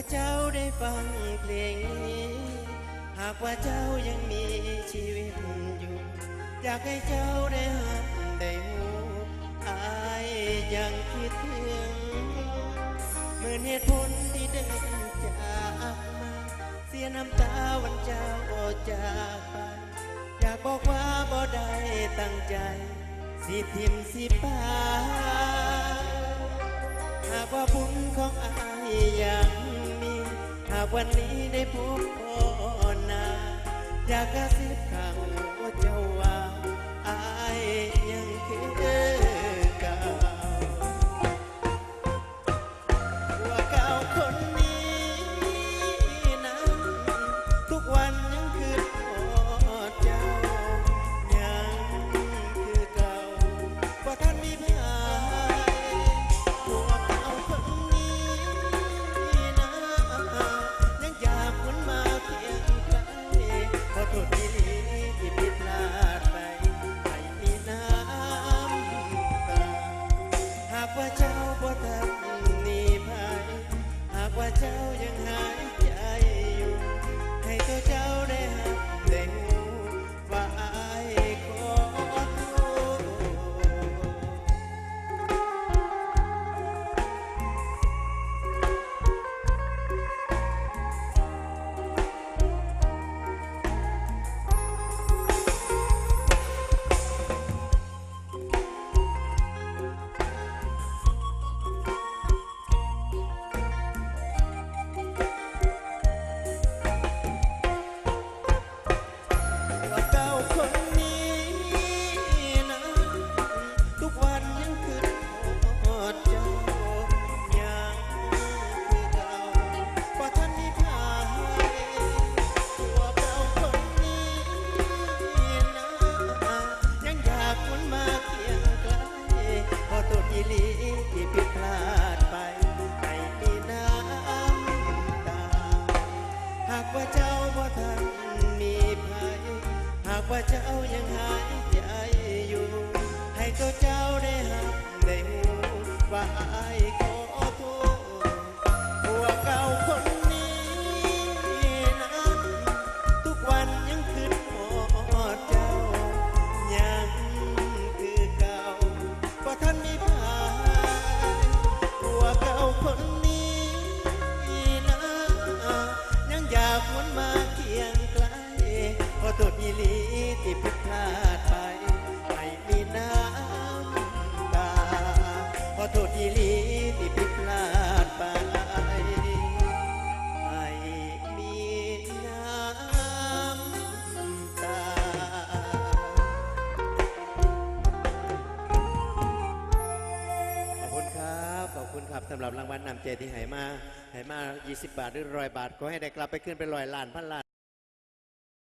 ว่าเจ้าได้ฟังเพลงนี้ หากว่าเจ้ายังมีชีวิตอยู่ อยากให้เจ้าได้หันได้หูอายยังคิดถึงหมื่นเหตุผลที่เดินจากมา เสียน้ำตาวันเจ้าจากไป อยากบอกว่าบ่ได้ตั้งใจ สิทิมสิปาหากว่าบุญของอา วันนี้ได้พบพ่อนาอยากกระซิบข้าง ว่าเจ้ายัง ว่าเจ้ายังหายใจอยู่ ให้ตัวเจ้าได้หักได้หูว่าอายขอโทษผัวเก่าคนนี้นั้นทุกวันยังคืนหอดเจ้า ยังคือเก่าว่าท่านไมีพายผัวเก่าคนนี้นะยังอยากวนมาเคียงไกลขอโทษอีลี สำหรับรางวัลนำเจที่ไหมาไหมา 20 บาทหรือร้อยบาทขอให้ได้กลับไปขึ้นเป็นร้อยล้านพันล้าน